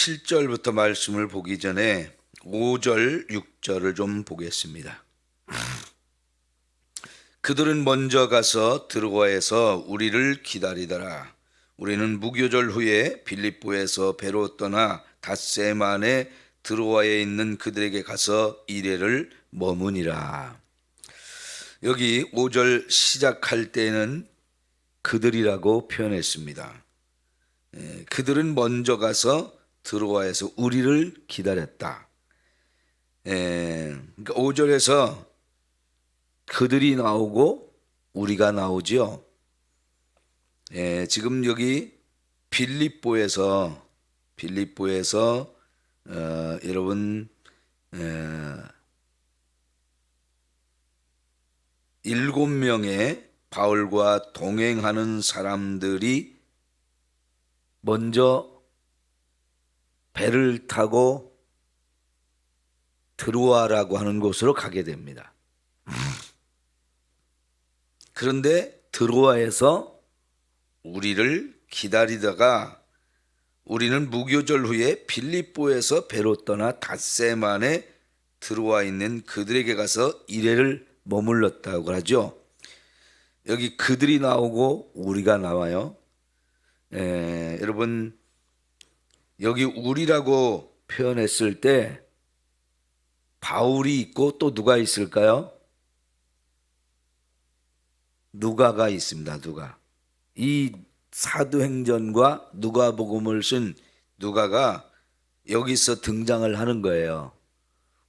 7절부터 말씀을 보기 전에 5절, 6절을 좀 보겠습니다. 그들은 먼저 가서 드로아에서 우리를 기다리더라. 우리는 무교절 후에 빌립보에서 배로 떠나 닷새 만에 드로아에 있는 그들에게 가서 이래를 머무니라. 여기 5절 시작할 때는 그들이라고 표현했습니다. 예, 그들은 먼저 가서 드로아에서 우리를 기다렸다. 예, 그러니까 5절에서 그들이 나오고 우리가 나오지요. 예, 지금 여기 빌립보에서 빌립보에서 어, 여러분 에, 일곱 명의 바울과 동행하는 사람들이 먼저 배를 타고 드로아라고 하는 곳으로 가게 됩니다. 그런데 드로아에서 우리를 기다리다가 우리는 무교절 후에 빌립보에서 배로 떠나 닷새 만에 들어와 있는 그들에게 가서 이래를 머물렀다고 하죠. 여기 그들이 나오고 우리가 나와요. 에, 여러분 여기 우리라고 표현했을 때 바울이 있고 또 누가 있을까요? 누가가 있습니다. 누가. 이 사도행전과 누가복음을 쓴 누가가 여기서 등장을 하는 거예요.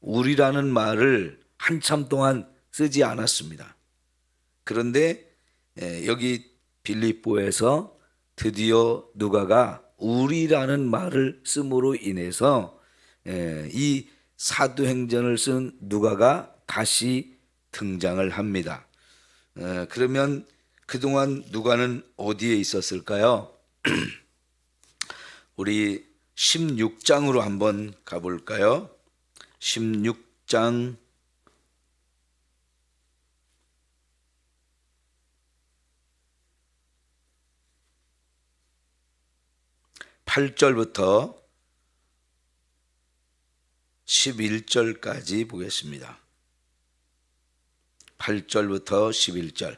우리라는 말을 한참 동안 쓰지 않았습니다. 그런데 예, 여기 빌립보에서 드디어 누가가 우리라는 말을 씀으로 인해서 예, 이 사도행전을 쓴 누가가 다시 등장을 합니다. 어, 그러면 그동안 누가는 어디에 있었을까요? 우리 16장으로 한번 가볼까요? 16장 8절부터 11절까지 보겠습니다. 8절부터 11절.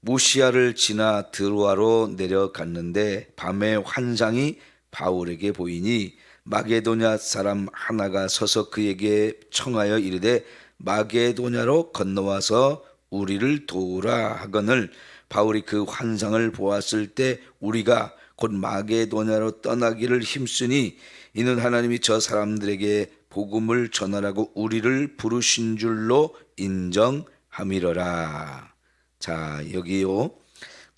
무시아를 지나 드로아로 내려갔는데 밤에 환상이 바울에게 보이니 마게도냐 사람 하나가 서서 그에게 청하여 이르되 마게도냐로 건너와서 우리를 도우라 하거늘 바울이 그 환상을 보았을 때 우리가 곧 마게도냐로 떠나기를 힘쓰니 이는 하나님이 저 사람들에게 복음을 전하라고 우리를 부르신 줄로 인정함이러라. 자, 여기요.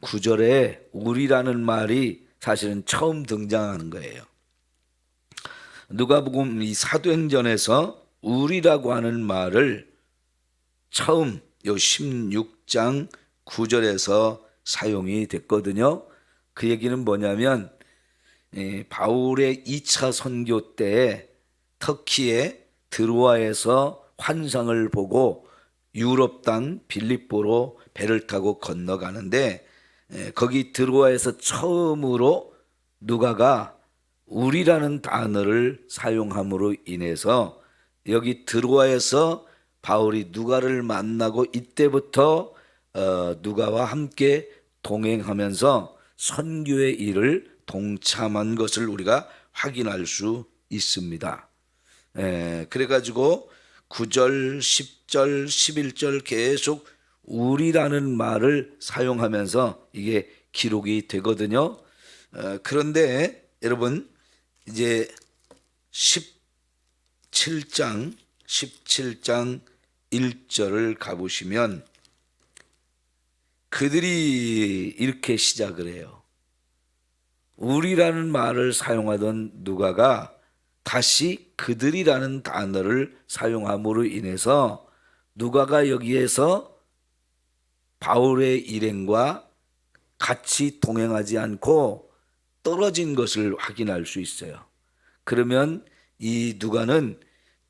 구절에 우리라는 말이 사실은 처음 등장하는 거예요. 누가복음 이 사도행전에서 우리라고 하는 말을 처음 요 16장 9절에서 사용이 됐거든요. 그 얘기는 뭐냐면 예, 바울의 2차 선교 때 터키의 드로아에서 환상을 보고 유럽 땅 빌립보로 배를 타고 건너가는데 예, 거기 드로아에서 처음으로 누가가 우리라는 단어를 사용함으로 인해서 여기 드로아에서 바울이 누가를 만나고 이때부터 어, 누가와 함께 동행하면서 선교의 일을 동참한 것을 우리가 확인할 수 있습니다. 에, 그래가지고 9절, 10절, 11절 계속 우리라는 말을 사용하면서 이게 기록이 되거든요. 어, 그런데 여러분 이제 17장 17장 1절을 가보시면 그들이 이렇게 시작을 해요. 우리라는 말을 사용하던 누가가 다시 그들이라는 단어를 사용함으로 인해서 누가가 여기에서 바울의 일행과 같이 동행하지 않고 떨어진 것을 확인할 수 있어요. 그러면 이 누가는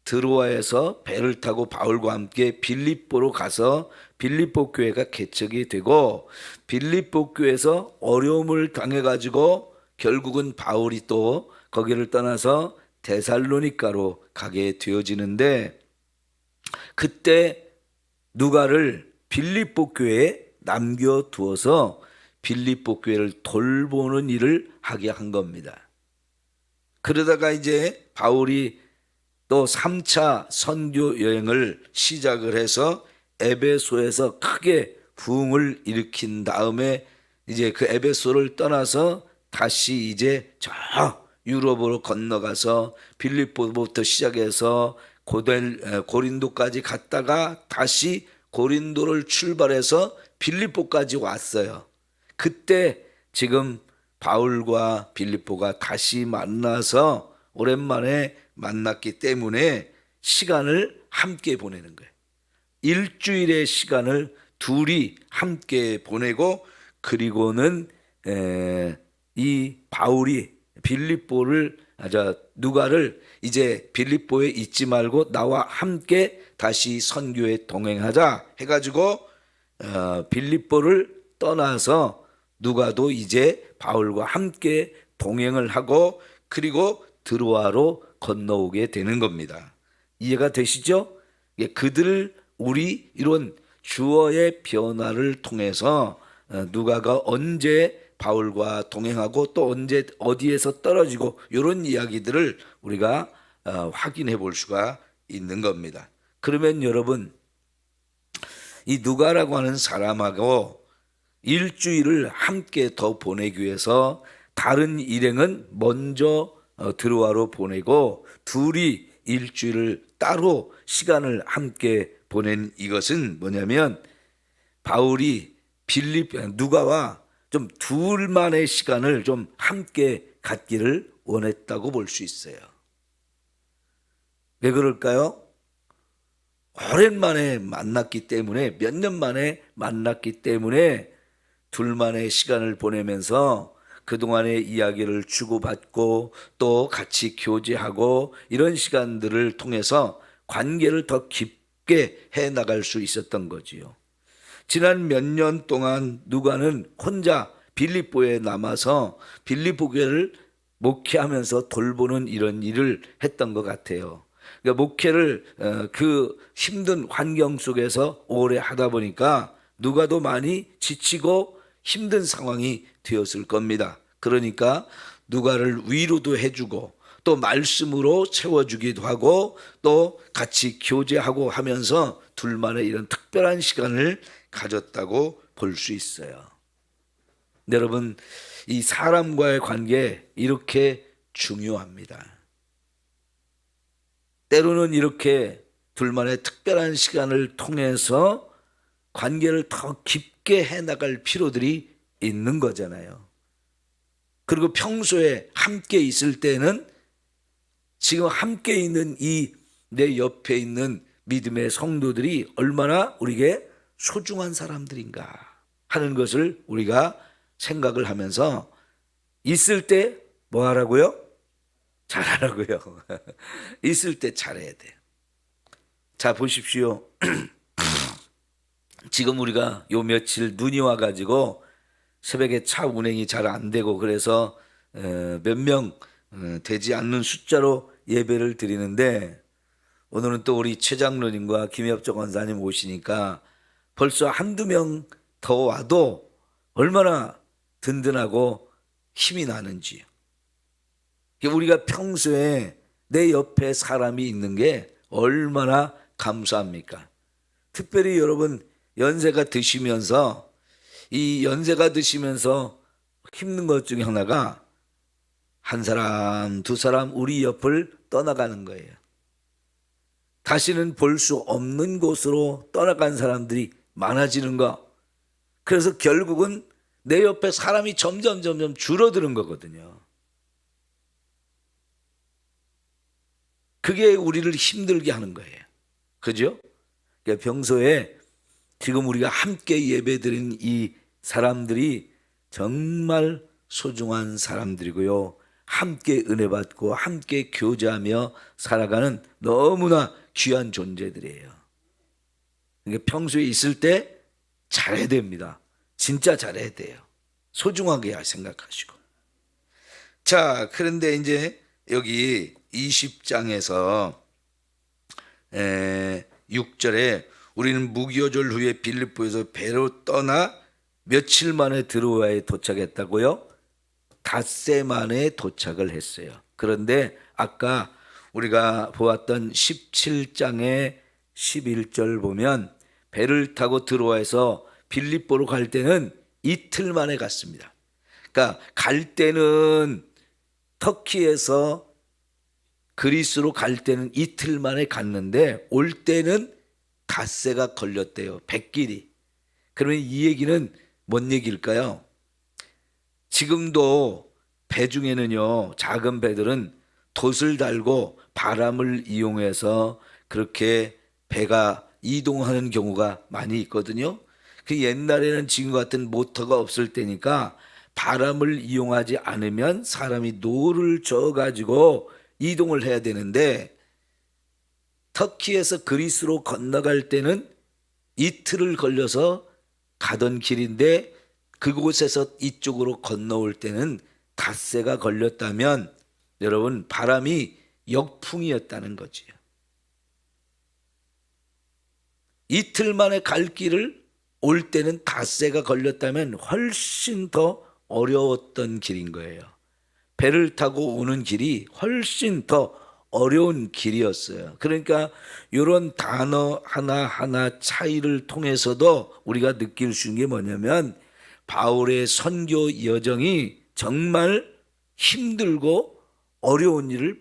드로아에서 배를 타고 바울과 함께 빌립보로 가서 빌립보 교회가 개척이 되고 빌립보 교회에서 어려움을 당해 가지고 결국은 바울이 또 거기를 떠나서 데살로니가로 가게 되어지는데 그때 누가를 빌립보 교회에 남겨 두어서 빌립보 교회를 돌보는 일을 하게 한 겁니다. 그러다가 이제 바울이 또 3차 선교 여행을 시작을 해서 에베소에서 크게 부흥을 일으킨 다음에 이제 그 에베소를 떠나서 다시 이제 저 유럽으로 건너가서 빌립보부터 시작해서 고델 에, 고린도까지 갔다가 다시 고린도를 출발해서 빌립보까지 왔어요. 그때 지금 바울과 빌립보가 다시 만나서 오랜만에 만났기 때문에 시간을 함께 보내는 거예요. 일주일의 시간을 둘이 함께 보내고 그리고는 에, 이 바울이 빌립보를 아자 누가를 이제 빌립보에 있지 말고 나와 함께 다시 선교에 동행하자 해가지고 어, 빌립보를 떠나서 누가도 이제 바울과 함께 동행을 하고 그리고 드로아로 건너오게 되는 겁니다. 이해가 되시죠? 예, 그들 우리 이런 주어의 변화를 통해서 어, 누가가 언제 바울과 동행하고 또 언제 어디에서 떨어지고 이런 이야기들을 우리가 어, 확인해 볼 수가 있는 겁니다. 그러면 여러분 이 누가라고 하는 사람하고 일주일을 함께 더 보내기 위해서 다른 일행은 먼저 어, 드로아로 보내고 둘이 일주일을 따로 시간을 함께 보낸 이것은 뭐냐면 바울이 빌립 누가와 좀 둘만의 시간을 좀 함께 갖기를 원했다고 볼 수 있어요. 왜 그럴까요? 오랜만에 만났기 때문에 몇 년 만에 만났기 때문에 둘만의 시간을 보내면서 그동안의 이야기를 주고받고 또 같이 교제하고 이런 시간들을 통해서 관계를 더 깊게 해 나갈 수 있었던 거지요. 지난 몇 년 동안 누가는 혼자 빌립보에 남아서 빌립보 교회를 목회하면서 돌보는 이런 일을 했던 것 같아요. 그러니까 목회를 어, 그 힘든 환경 속에서 오래 하다 보니까 누가도 많이 지치고 힘든 상황이 되었을 겁니다. 그러니까 누가를 위로도 해주고 또 말씀으로 채워주기도 하고 또 같이 교제하고 하면서 둘만의 이런 특별한 시간을 가졌다고 볼 수 있어요. 여러분, 이 사람과의 관계 이렇게 중요합니다. 때로는 이렇게 둘만의 특별한 시간을 통해서 관계를 더 깊게 해 나갈 필요들이 있는 거잖아요. 그리고 평소에 함께 있을 때는 지금 함께 있는 이 내 옆에 있는 믿음의 성도들이 얼마나 우리에게 소중한 사람들인가 하는 것을 우리가 생각을 하면서 있을 때 뭐 하라고요? 잘하라고요. 있을 때 잘해야 돼요. 자, 보십시오. 지금 우리가 요 며칠 눈이 와가지고 새벽에 차 운행이 잘 안 되고 그래서 어, 몇명 어, 되지 않는 숫자로 예배를 드리는데 오늘은 또 우리 최 장로님과 김엽정 원사님 오시니까 벌써 한두 명 더 와도 얼마나 든든하고 힘이 나는지요. 우리가 평소에 내 옆에 사람이 있는 게 얼마나 감사합니까? 특별히 여러분 연세가 드시면서 이 연세가 드시면서 힘든 것 중에 하나가 한 사람, 두 사람 우리 옆을 떠나가는 거예요. 다시는 볼 수 없는 곳으로 떠나간 사람들이 많아지는 거. 그래서 결국은 내 옆에 사람이 점점 점점 줄어드는 거거든요. 그게 우리를 힘들게 하는 거예요. 그죠? 그러니까 평소에 지금 우리가 함께 예배드린 이 사람들이 정말 소중한 사람들이고요. 함께 은혜 받고 함께 교제하며 살아가는 너무나 귀한 존재들이에요. 그러니까 평소에 있을 때 잘해야 됩니다. 진짜 잘해야 돼요. 소중하게 생각하시고. 자, 그런데 이제 여기 20장에서 에, 6절에 우리는 무교절 후에 빌립보에서 배로 떠나 며칠 만에 드로아에 도착했다고요? 닷새 만에 도착을 했어요. 그런데 아까 우리가 보았던 17장의 11절 보면 배를 타고 드로아에서 빌립보로 갈 때는 이틀 만에 갔습니다. 그러니까 갈 때는 터키에서 그리스로 갈 때는 이틀 만에 갔는데 올 때는 닷새가 걸렸대요. 백길이. 그러면 이 얘기는 뭔 얘기일까요? 지금도 배 중에는요, 작은 배들은 돛을 달고 바람을 이용해서 그렇게 배가 이동하는 경우가 많이 있거든요. 그 옛날에는 지금 같은 모터가 없을 때니까 바람을 이용하지 않으면 사람이 노를 저 가지고 이동을 해야 되는데 터키에서 그리스로 건너갈 때는 이틀을 걸려서 가던 길인데 그곳에서 이쪽으로 건너올 때는 닷새가 걸렸다면 여러분 바람이 역풍이었다는 거지요. 이틀 만에 갈 길을 올 때는 닷새가 걸렸다면 훨씬 더 어려웠던 길인 거예요. 배를 타고 오는 길이 훨씬 더 어려운 길이었어요. 그러니까 이런 단어 하나하나 차이를 통해서도 우리가 느낄 수 있는 게 뭐냐면 바울의 선교 여정이 정말 힘들고 어려운 일을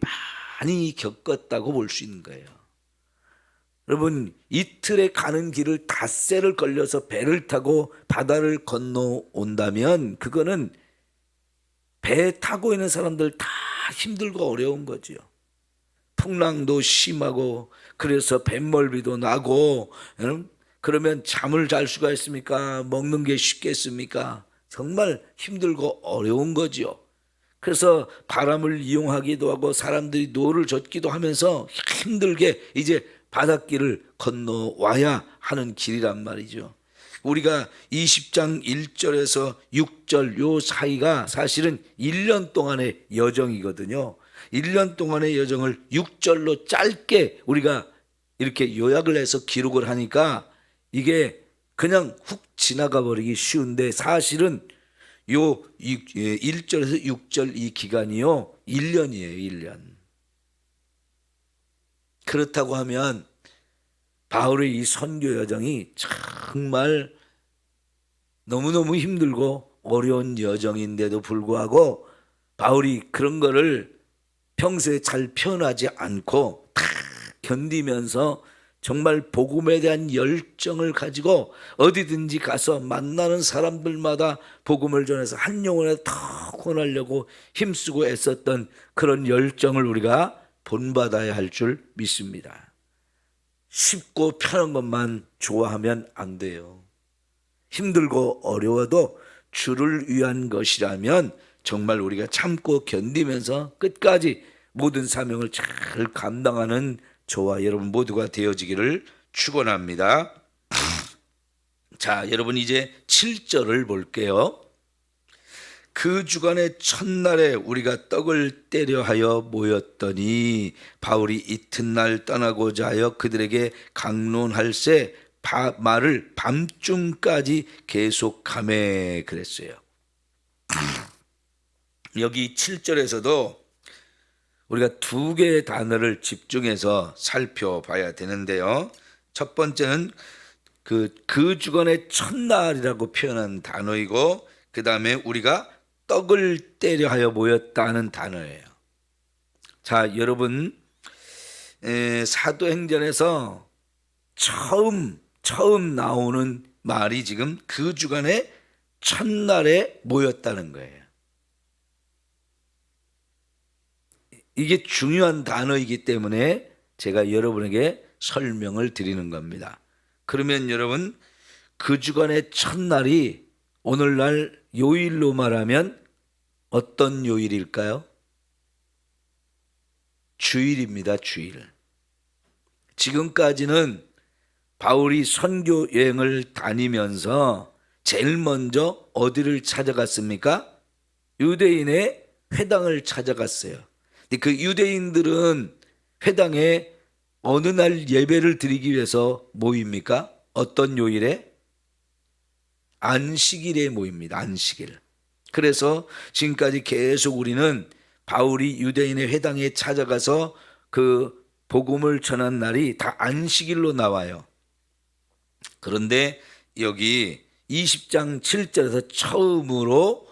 많이 겪었다고 볼 수 있는 거예요. 여러분 이틀에 가는 길을 닷새를 걸려서 배를 타고 바다를 건너 온다면 그거는 배 타고 있는 사람들 다 힘들고 어려운 거지요. 풍랑도 심하고 그래서 뱃멀미도 나고 그러면 잠을 잘 수가 있습니까? 먹는 게 쉽겠습니까? 정말 힘들고 어려운 거지요. 그래서 바람을 이용하기도 하고 사람들이 노를 젓기도 하면서 힘들게 이제 바닷길을 건너와야 하는 길이란 말이죠. 우리가 20장 1절에서 6절 요 사이가 사실은 1년 동안의 여정이거든요. 1년 동안의 여정을 6절로 짧게 우리가 이렇게 요약을 해서 기록을 하니까 이게 그냥 훅 지나가 버리기 쉬운데 사실은 요 1절에서 6절 이 기간이요. 1년이에요, 1년. 그렇다고 하면 바울의 이 선교 여정이 정말 너무너무 힘들고 어려운 여정인데도 불구하고 바울이 그런 거를 평소에 잘 표현하지 않고 다 견디면서 정말 복음에 대한 열정을 가지고 어디든지 가서 만나는 사람들마다 복음을 전해서 한 영혼에 더 권하려고 힘쓰고 애썼던 그런 열정을 우리가 본받아야 할 줄 믿습니다. 쉽고 편한 것만 좋아하면 안 돼요. 힘들고 어려워도 주를 위한 것이라면 정말 우리가 참고 견디면서 끝까지 모든 사명을 잘 감당하는 저와 여러분 모두가 되어지기를 축원합니다. 자, 여러분 이제 7절을 볼게요. 그 주간의 첫날에 우리가 떡을 때려 하여 모였더니 바울이 이튿날 떠나고자 하여 그들에게 강론할세 바, 말을 밤중까지 계속함에 그랬어요. 여기 7절에서도 우리가 두 개의 단어를 집중해서 살펴봐야 되는데요. 첫 번째는 그, 그 주간의 첫날이라고 표현한 단어이고, 그 다음에 우리가 떡을 때려 하여 모였다는 단어예요. 자, 여러분, 에, 사도행전에서 처음, 처음 나오는 말이 지금 그 주간의 첫날에 모였다는 거예요. 이게 중요한 단어이기 때문에 제가 여러분에게 설명을 드리는 겁니다. 그러면 여러분 그 주간의 첫날이 오늘날 요일로 말하면 어떤 요일일까요? 주일입니다, 주일. 지금까지는 바울이 선교 여행을 다니면서 제일 먼저 어디를 찾아갔습니까? 유대인의 회당을 찾아갔어요. 근데 그 유대인들은 회당에 어느 날 예배를 드리기 위해서 모입니까? 어떤 요일에? 안식일에 모입니다. 안식일. 그래서 지금까지 계속 우리는 바울이 유대인의 회당에 찾아가서 그 복음을 전한 날이 다 안식일로 나와요. 그런데 여기 20장 7절에서 처음으로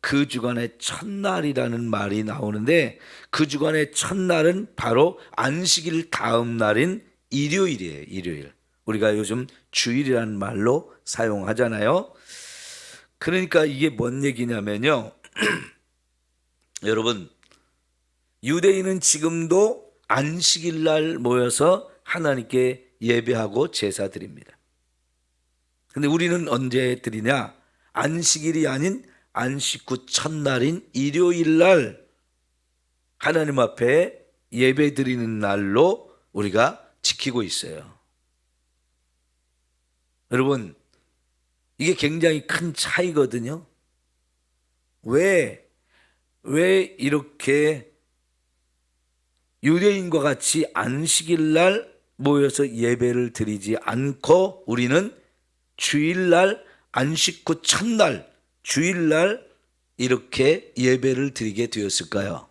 그 주간의 첫날이라는 말이 나오는데 그 주간의 첫날은 바로 안식일 다음 날인 일요일이에요. 일요일. 우리가 요즘 주일이라는 말로 사용하잖아요. 그러니까 이게 뭔 얘기냐면요. 여러분, 유대인은 지금도 안식일 날 모여서 하나님께 예배하고 제사 드립니다. 근데 우리는 언제 드리냐? 안식일이 아닌 안식 후 첫날인 일요일 날 하나님 앞에 예배 드리는 날로 우리가 지키고 있어요. 여러분, 이게 굉장히 큰 차이거든요. 왜, 왜 이렇게 유대인과 같이 안식일 날 모여서 예배를 드리지 않고 우리는 주일날 안식 후 첫날 주일날 이렇게 예배를 드리게 되었을까요?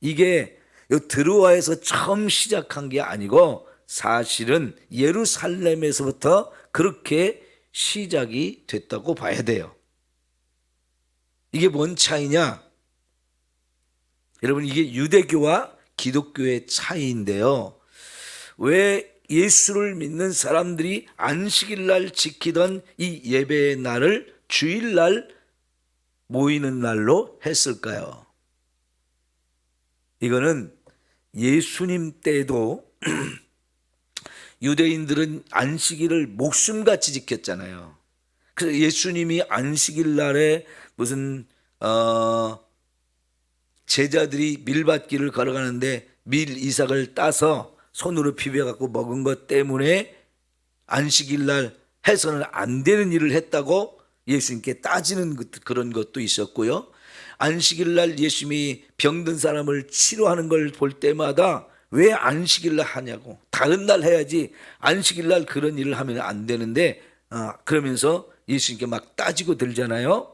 이게 요 드루아에서 처음 시작한 게 아니고 사실은 예루살렘에서부터 그렇게 시작이 됐다고 봐야 돼요. 이게 뭔 차이냐? 여러분 이게 유대교와 기독교의 차이인데요. 왜 예수를 믿는 사람들이 안식일 날 지키던 이 예배의 날을 주일날 모이는 날로 했을까요? 이거는 예수님 때도 유대인들은 안식일을 목숨같이 지켰잖아요. 그래서 예수님이 안식일 날에 무슨 어 제자들이 밀밭길을 걸어가는데 밀 이삭을 따서 손으로 비벼 갖고 먹은 것 때문에 안식일 날 해서는 안 되는 일을 했다고 예수님께 따지는 것- 그런 것도 있었고요. 안식일 날 예수님이 병든 사람을 치료하는 걸 볼 때마다 왜 안식일 날 하냐고 다른 날 해야지 안식일 날 그런 일을 하면 안 되는데 아, 그러면서 예수님께 막 따지고 들잖아요.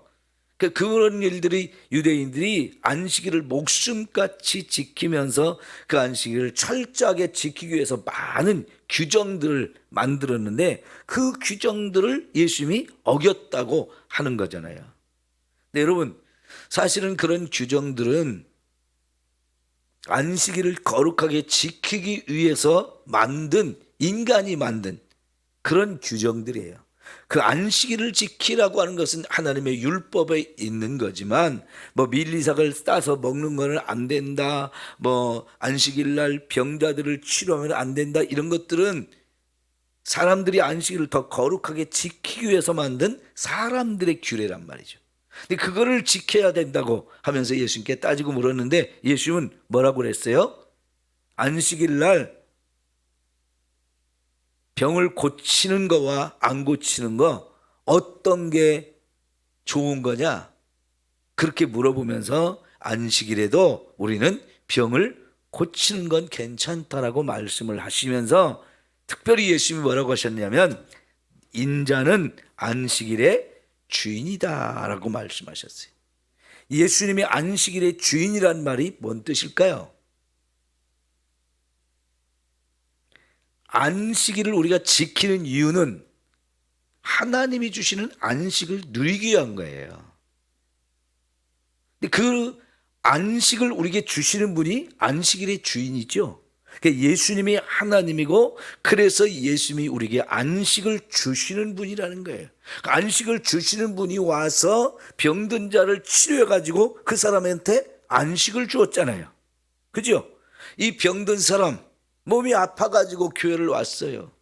그 그런 일들이 유대인들이 안식일을 목숨같이 지키면서 그 안식일을 철저하게 지키기 위해서 많은 규정들을 만들었는데 그 규정들을 예수님이 어겼다고 하는 거잖아요. 네, 여러분 사실은 그런 규정들은 안식일을 거룩하게 지키기 위해서 만든 인간이 만든 그런 규정들이에요. 그 안식일을 지키라고 하는 것은 하나님의 율법에 있는 거지만 뭐 밀리삭을 따서 먹는 거는 안 된다. 뭐 안식일 날 병자들을 치료하면 안 된다. 이런 것들은 사람들이 안식일을 더 거룩하게 지키기 위해서 만든 사람들의 규례란 말이죠. 근데 그거를 지켜야 된다고 하면서 예수님께 따지고 물었는데 예수님은 뭐라고 그랬어요? 안식일 날 병을 고치는 거와 안 고치는 거 어떤 게 좋은 거냐? 그렇게 물어보면서 안식일에도 우리는 병을 고치는 건 괜찮다라고 말씀을 하시면서 특별히 예수님이 뭐라고 하셨냐면 인자는 안식일의 주인이다라고 말씀하셨어요. 예수님이 안식일의 주인이란 말이 뭔 뜻일까요? 안식일을 우리가 지키는 이유는 하나님이 주시는 안식을 누리기 위한 거예요. 근데 그 안식을 우리에게 주시는 분이 안식일의 주인이죠. 그러니까 예수님이 하나님이고 그래서 예수님이 우리에게 안식을 주시는 분이라는 거예요. 그 안식을 주시는 분이 와서 병든 자를 치료해 가지고 그 사람한테 안식을 주었잖아요. 그죠? 이 병든 사람 몸이 아파 가지고 교회를 왔어요.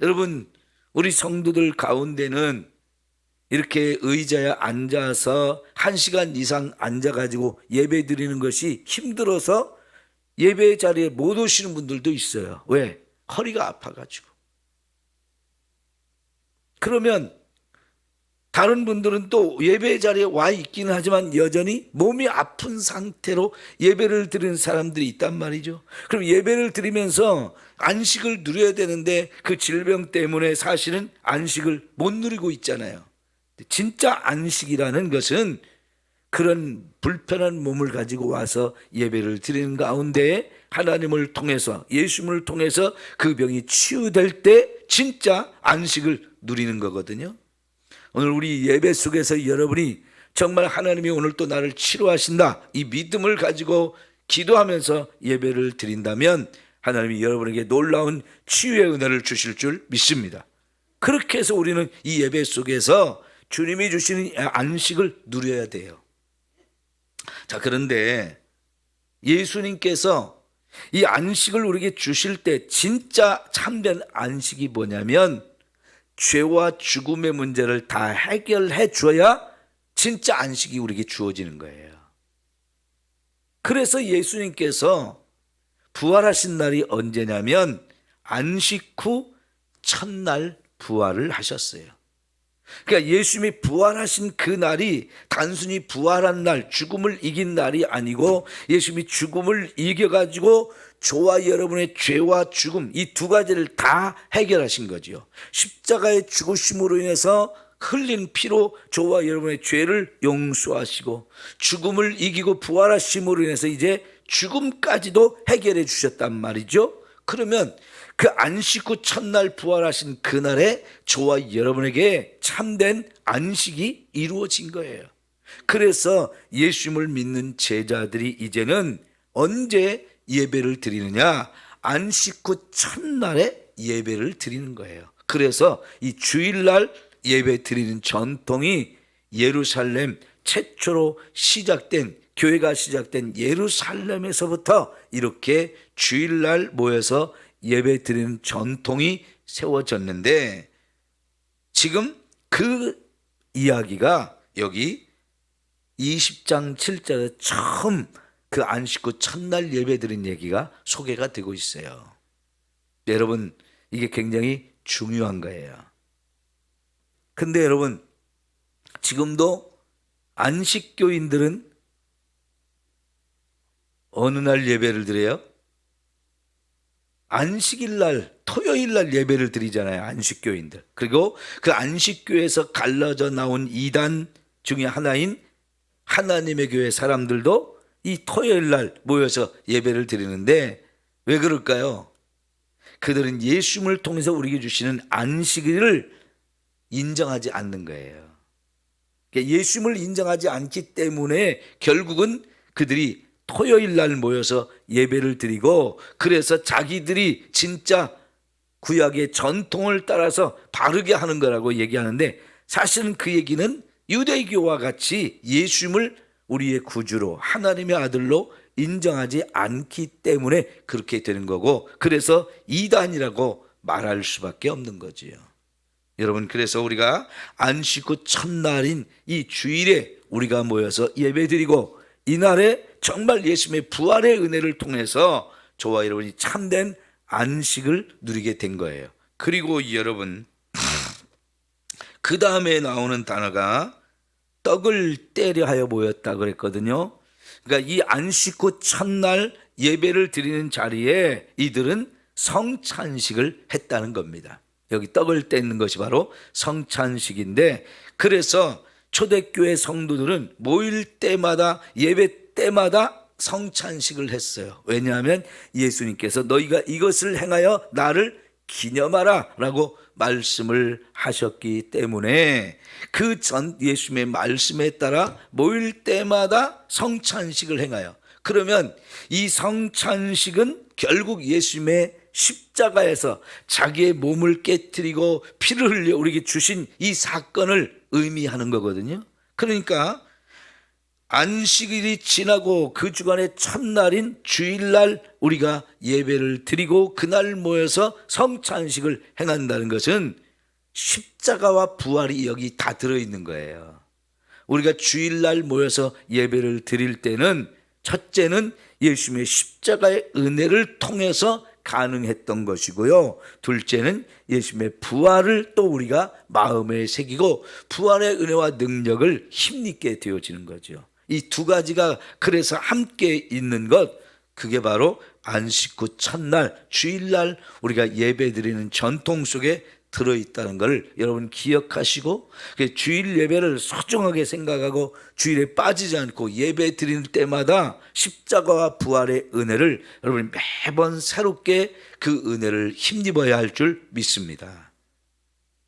여러분, 우리 성도들 가운데는 이렇게 의자에 앉아서 한 시간 이상 앉아가지고 예배 드리는 것이 힘들어서 예배 자리에 못 오시는 분들도 있어요. 왜? 허리가 아파가지고. 그러면 다른 분들은 또 예배 자리에 와 있기는 하지만 여전히 몸이 아픈 상태로 예배를 드리는 사람들이 있단 말이죠. 그럼 예배를 드리면서 안식을 누려야 되는데 그 질병 때문에 사실은 안식을 못 누리고 있잖아요. 진짜 안식이라는 것은 그런 불편한 몸을 가지고 와서 예배를 드리는 가운데 하나님을 통해서 예수님을 통해서 그 병이 치유될 때 진짜 안식을 누리는 거거든요. 오늘 우리 예배 속에서 여러분이 정말 하나님이 오늘 또 나를 치료하신다 이 믿음을 가지고 기도하면서 예배를 드린다면 하나님이 여러분에게 놀라운 치유의 은혜를 주실 줄 믿습니다. 그렇게 해서 우리는 이 예배 속에서 주님이 주시는 안식을 누려야 돼요. 자, 그런데 예수님께서 이 안식을 우리에게 주실 때 진짜 참된 안식이 뭐냐면 죄와 죽음의 문제를 다 해결해 줘야 진짜 안식이 우리에게 주어지는 거예요. 그래서 예수님께서 부활하신 날이 언제냐면 안식 후 첫날 부활을 하셨어요. 그러니까 예수님이 부활하신 그 날이 단순히 부활한 날, 죽음을 이긴 날이 아니고 예수님이 죽음을 이겨가지고 저와 여러분의 죄와 죽음 이 두 가지를 다 해결하신 거지요. 십자가의 죽으심으로 인해서 흘린 피로 저와 여러분의 죄를 용서하시고 죽음을 이기고 부활하심으로 인해서 이제 죽음까지도 해결해 주셨단 말이죠. 그러면 그 안식 후 첫날 부활하신 그날에 저와 여러분에게 참된 안식이 이루어진 거예요. 그래서 예수님을 믿는 제자들이 이제는 언제 예배를 드리느냐? 안식 후 첫날에 예배를 드리는 거예요. 그래서 이 주일날 예배 드리는 전통이 예루살렘 최초로 시작된 교회가 시작된 예루살렘에서부터 이렇게 주일날 모여서 예배 드리는 전통이 세워졌는데 지금 그 이야기가 여기 20장 7절에 처음 그 안식 후 첫날 예배 드린 얘기가 소개가 되고 있어요. 여러분, 이게 굉장히 중요한 거예요. 근데 여러분, 지금도 안식교인들은 어느 날 예배를 드려요? 안식일 날, 토요일 날 예배를 드리잖아요. 안식교인들. 그리고 그 안식교에서 갈라져 나온 이단 중에 하나인 하나님의 교회 사람들도 이 토요일 날 모여서 예배를 드리는데 왜 그럴까요? 그들은 예수님을 통해서 우리에게 주시는 안식일을 인정하지 않는 거예요. 그러니까 예수님을 인정하지 않기 때문에 결국은 그들이 토요일 날 모여서 예배를 드리고 그래서 자기들이 진짜 구약의 전통을 따라서 바르게 하는 거라고 얘기하는데 사실은 그 얘기는 유대교와 같이 예수님을 우리의 구주로 하나님의 아들로 인정하지 않기 때문에 그렇게 되는 거고 그래서 이단이라고 말할 수밖에 없는 거지요. 여러분 그래서 우리가 안식 후 첫날인 이 주일에 우리가 모여서 예배드리고 이날에 정말 예수님의 부활의 은혜를 통해서 저와 여러분이 참된 안식을 누리게 된 거예요. 그리고 여러분 그 다음에 나오는 단어가 떡을 때려 하여 모였다 그랬거든요. 그러니까 이 안식 후 첫날 예배를 드리는 자리에 이들은 성찬식을 했다는 겁니다. 여기 떡을 떼는 것이 바로 성찬식인데 그래서 초대교회 성도들은 모일 때마다 예배 때마다 성찬식을 했어요. 왜냐하면 예수님께서 너희가 이것을 행하여 나를 기념하라 라고 말씀을 하셨기 때문에 그 전 예수님의 말씀에 따라 모일 때마다 성찬식을 행하여 그러면 이 성찬식은 결국 예수님의 십자가에서 자기의 몸을 깨뜨리고 피를 흘려 우리에게 주신 이 사건을 의미하는 거거든요. 그러니까 안식일이 지나고 그 주간의 첫날인 주일날 우리가 예배를 드리고 그날 모여서 성찬식을 행한다는 것은 십자가와 부활이 여기 다 들어있는 거예요. 우리가 주일날 모여서 예배를 드릴 때는 첫째는 예수님의 십자가의 은혜를 통해서 가능했던 것이고요. 둘째는 예수님의 부활을 또 우리가 마음에 새기고 부활의 은혜와 능력을 힘있게 되어지는 거죠. 이 두 가지가 그래서 함께 있는 것 그게 바로 안식 후 첫날 주일날 우리가 예배드리는 전통 속에 들어 있다는 것을 여러분 기억하시고 그 주일 예배를 소중하게 생각하고 주일에 빠지지 않고 예배 드리는 때마다 십자가와 부활의 은혜를 여러분 매번 새롭게 그 은혜를 힘입어야 할 줄 믿습니다.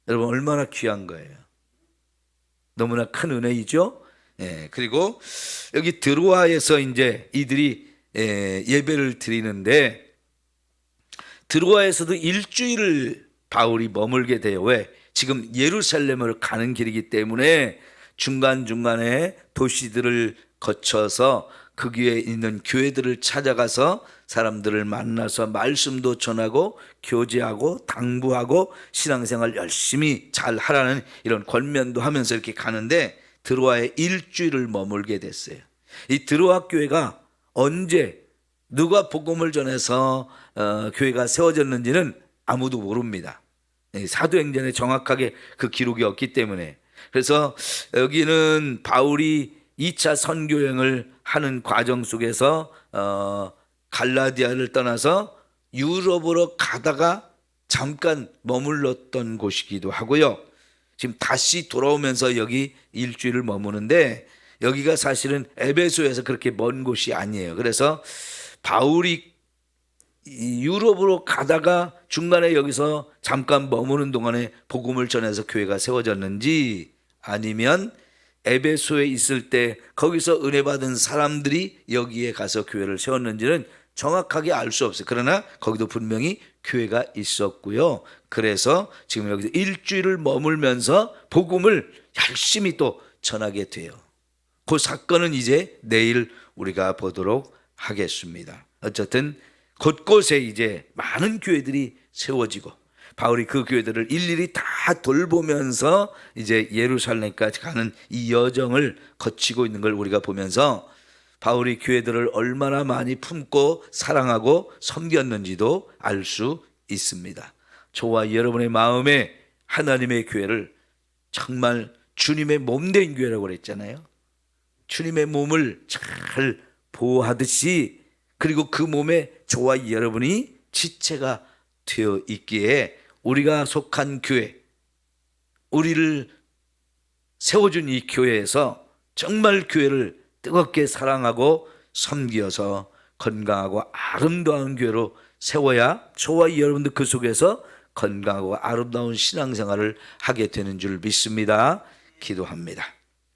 여러분 얼마나 귀한 거예요. 너무나 큰 은혜이죠. 예, 그리고 여기 드로아에서 이제 이들이 예, 예배를 드리는데 드로아에서도 일주일을 바울이 머물게 돼요. 왜? 지금 예루살렘을 가는 길이기 때문에 중간중간에 도시들을 거쳐서 거기에 있는 교회들을 찾아가서 사람들을 만나서 말씀도 전하고 교제하고 당부하고 신앙생활 열심히 잘 하라는 이런 권면도 하면서 이렇게 가는데 드로아에 일주일을 머물게 됐어요. 이 드로아 교회가 언제 누가 복음을 전해서 어, 교회가 세워졌는지는 아무도 모릅니다. 예, 사도행전에 정확하게 그 기록이 없기 때문에 그래서 여기는 바울이 2차 선교행을 하는 과정 속에서 어, 갈라디아를 떠나서 유럽으로 가다가 잠깐 머물렀던 곳이기도 하고요. 지금 다시 돌아오면서 여기 일주일을 머무는데 여기가 사실은 에베소에서 그렇게 먼 곳이 아니에요. 그래서 바울이 이 유럽으로 가다가 중간에 여기서 잠깐 머무는 동안에 복음을 전해서 교회가 세워졌는지 아니면 에베소에 있을 때 거기서 은혜 받은 사람들이 여기에 가서 교회를 세웠는지는 정확하게 알 수 없어요. 그러나 거기도 분명히 교회가 있었고요. 그래서 지금 여기서 일주일을 머물면서 복음을 열심히 또 전하게 돼요. 그 사건은 이제 내일 우리가 보도록 하겠습니다. 어쨌든 곳곳에 이제 많은 교회들이 세워지고 바울이 그 교회들을 일일이 다 돌보면서 이제 예루살렘까지 가는 이 여정을 거치고 있는 걸 우리가 보면서 바울이 교회들을 얼마나 많이 품고 사랑하고 섬겼는지도 알 수 있습니다. 저와 여러분의 마음에 하나님의 교회를 정말 주님의 몸된 교회라고 그랬잖아요. 주님의 몸을 잘 보호하듯이 그리고 그 몸에 저와 여러분이 지체가 되어 있기에 우리가 속한 교회, 우리를 세워준 이 교회에서 정말 교회를 뜨겁게 사랑하고 섬기어서 건강하고 아름다운 교회로 세워야 저와 여러분들 그 속에서 건강하고 아름다운 신앙생활을 하게 되는 줄 믿습니다. 기도합니다.